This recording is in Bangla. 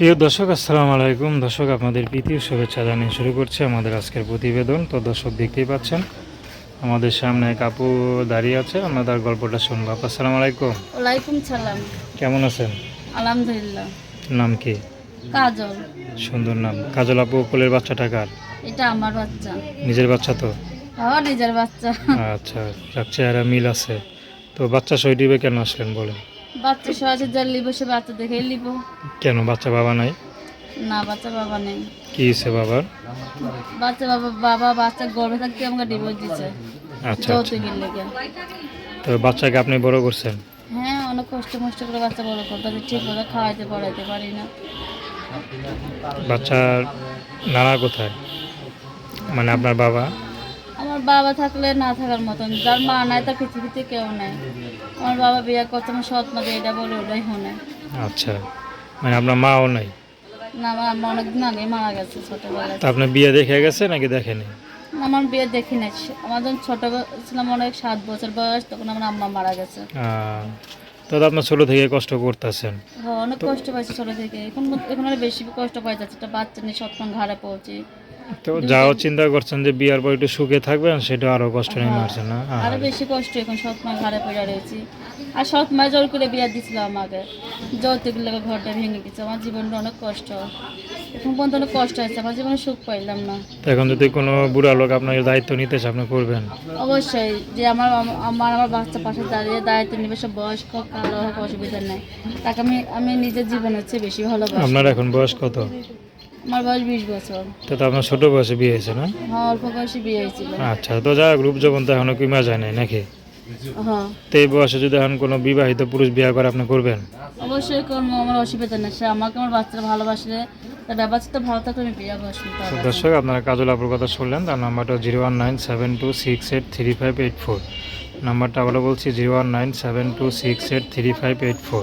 প্রিয় দর্শক আসসালামু আলাইকুম। দর্শক আপনাদের প্রীতীয় শুভেচ্ছা জানিয়ে শুরু করছে আমাদের আজকের প্রতিবেদন। তো দর্শক দেখতেই পাচ্ছেন আমাদের সামনে এক আপু দাঁড়িয়ে আছে। আমরা তার গল্পটা শুনব। আপু আসসালামু আলাইকুম। ওয়ালাইকুম সালাম। কেমন আছেন? আলহামদুলিল্লাহ। নাম কি? কাজল। সুন্দর নাম। কাজল আপু কোলের বাচ্চাটা কার? এটা আমার বাচ্চা। নিজের বাচ্চা তো? আমার নিজের বাচ্চা। আচ্ছা যাক চেহারা মিল আছে। তো বাচ্চা দিবে কেন আসলেন বলেন। বাচ্চা সহজে যা লিব সে বাচ্চা দেখে লিব। কেন বাচ্চা বাবা নাই? না বাচ্চা বাবা নেই। কি হয়েছে বাবার? বাচ্চা বাবা বাবা বাচ্চা গর্ভে থাকতে আমাকে ডিভোর্স দিচ্ছে আচ্ছা আচ্ছা। যৌতুকের লেগে। তো বাচ্চাকে আপনি বড় করছেন? হ্যাঁ অনেক কষ্ট মষ্ট করে বাচ্চা বড় করতে ঠিক মতো খাওয়াইতে পড়াইতে পারি না। বাচ্চার নানা কোথায়। মানে আপনার বাবা আমার বাবা থাকলে না থাকার মতন যার মা নাই তার পৃথিবীতে কেউ নাই। আমার বাবা বিয়ে করতে আমার সৎ মা এটা বলে ওটাই শোনে। আচ্ছা মানে আপনার মাও নাই? না আমার আম্মা অনেকদিন আগে মারা গেছে ছোটবেলায়। তা আপনার বিয়ে দেখে গেছে নাকি দেখেনি? আমার বিয়ে দেখি নাই। আমার যখন ছোট ছিলাম অনেক সাত বছর বয়স তখন আমার আম্মা মারা গেছে। আহ, তো আপনার ছোটো থেকে কষ্ট করতেছেন। হ্যাঁ, অনেক কষ্ট পাইছি ছোট থেকে। এখন এখন আরও বেশি কষ্ট পাই যাচ্ছে একটা বাচ্চা নিয়ে সৎক্ষণ ঘাড়ে পৌঁছে। তো যাও চিন্তা করছেন যে বিয়ার পর একটু সুখে থাকবেন সেটা আরও কষ্ট নিয়ে মারছেন না? আরও বেশি কষ্ট এখন সৎ মা ঘাড়ে পড়ে রয়েছি। আর সৎ মা জোর করে বিয়ে দিছিল আমাকে। যৌতুক লেগে ঘরটা ভেঙে গেছে আমার জীবনটা অনেক কষ্ট। এখন পর্যন্ত অনেক কষ্ট হয়েছে আমার জীবনে সুখ পাইলাম না। এখন যদি কোনো বুড়া লোক আপনাকে দায়িত্ব নিতে চায়, আপনি করবেন? অবশ্যই যে আমার আমার আমার বাচ্চা পাশে দাঁড়িয়ে দায়িত্ব নেবে সব বয়স্ক কালো হোক অসুবিধা নেই। তাকে আমি আমি নিজের জীবন হচ্ছে বেশি ভালোবাসি। আপনার এখন বয়স কত? আমার বয়স বিশ বছর। তো তো আপনার ছোট বয়সে বিয়ে হয়েছে না? হ্যাঁ অল্প বয়সে বিয়ে হয়েছিল। আচ্ছা তো যা গ্রুপ যখন তো এখনও কিমা যায় নাই নাকি? হ্যাঁ। তো এই বয়সে যদি এখন কোনো বিবাহিত পুরুষ বিয়ে করে আপনি করবেন? অবশ্যই কোনো আমার অসুবিধা নেই। সে আমাকে আমার বাচ্চারা ভালোবাসলে তার ব্যবস্থা ভালো থাকলে আমি বিয়ে বসবো দর্শক আপনারা কাজল আপুর কথা শুনলেন তার নাম্বারটা zero one nine seven two six eight three five eight four. নাম্বারটা আবারও বলছি zero one nine seven two six eight three five eight four.